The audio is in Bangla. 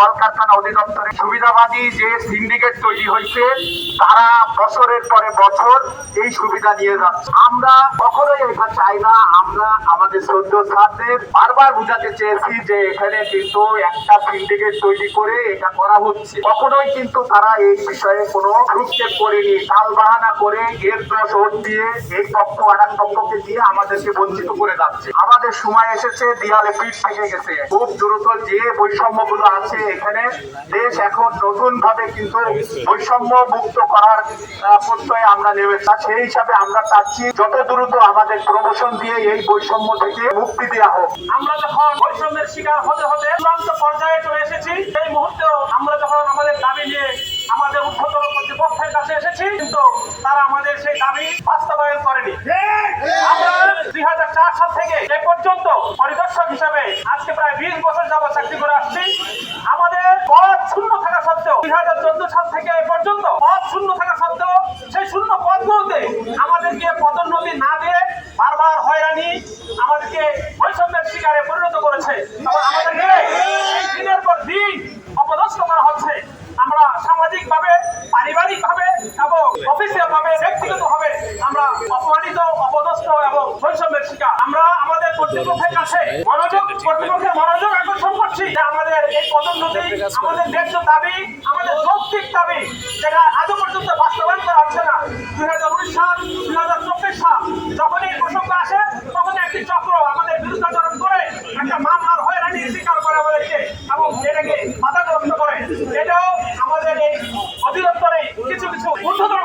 কলকারখানা অধিদপ্তরের সুবিধাবাদী যে সিন্ডিকেট তৈরি হয়েছে, তারা বছরের পরে বছর এই সুবিধা নিয়ে যাচ্ছে। আমরা কখনোই এটা চাই না, আমরা আমাদের সদ্য ছাত্রদের বারবার বুঝাতে চেয়েছি যে এখানে কিন্তু একটা সিন্ডিকেট তৈরি করে এটা করা হচ্ছে। কখনোই কিন্তু তারা এই বিষয়ে কোনো ভ্রুক্ষেপ করেনি তাল বাহানা করে এর দোষ ওর দিয়ে, এই পক্ষ আর এক পক্ষকে দিয়ে আমাদেরকে বঞ্চিত করে যাচ্ছে। আমাদের সময় এসেছে, দেয়ালে পিঠ থেকে গেছে। খুব দ্রুত যে বৈষম্যগুলো আছে এখানে দেশ এখন নতুন ভাবে কিন্তু বৈষম্য মুক্ত করার প্রত্যয়ে আমরা নেমেছি। সেই হিসাবে আমরা চাচ্ছি যত দ্রুত আমাদের প্রমোশন দিয়ে এই বৈষম্য থেকে মুক্তি দেওয়া হোক। আমরা যখন বৈষম্যের শিকার হতে হতে চূড়ান্ত পর্যায়ে চলে এসেছি, সেই মুহূর্তেও আমরা যখন আমাদের দাবি নিয়ে আমাদের উচ্চতর কর্তৃপক্ষের কাছে এসেছি, কিন্তু তারা আমাদের সেই দাবি বাস্তবায়ন করেনি। দুই হাজার চার সাল থেকে এ পর্যন্ত পরিদর্শক হিসাবে আজকে প্রায় বিশ বছর যাবত চাকরি করে আসছি আমাদের পদ শূন্য থাকা সত্ত্বেও দুই হাজার চোদ্দ সাল থেকে এ পর্যন্ত পদ শূন্য থাকা সত্ত্বেও সেই শূন্য পদগুলোতে আমাদেরকে পদোন্নতি না দিয়ে বারবার হয়রানি আমাদেরকে বৈষম্যের শিকারে পরিণত করেছে। এবং আমাদেরকে দিনের পর দিন অপদস্থ করা হচ্ছে। আমরা সামাজিক ভাবে পারিবারিক ভাবে এবং অফিসিয়াল ভাবে ব্যক্তিগত ভাবে আমরা অপমানিত, অপদস্থ এবং বৈষম্যের শিকার। আমরা কর্তৃপক্ষের কাছে মনোযোগ মনোযোগ আকর্ষণ করছি। যে আমাদের এই পদোন্নতি দাবি, আমাদের যৌক্তিক দাবি, যেটা আজও পর্যন্ত বাস্তবায়ন করা হচ্ছে না। দুই হাজার উনিশ সাল, দুই হাজার চব্বিশ সাল, যখনই এই আসে তখনই একটি চক্র আমাদের করে, একটা মামলার হয়রানির শিকার করে আমাদেরকে এবং এটাকে বাধাগ্রস্ত করে। এটাও আমাদের অধিদপ্তরে কিছু কিছু ঊর্ধ্বতন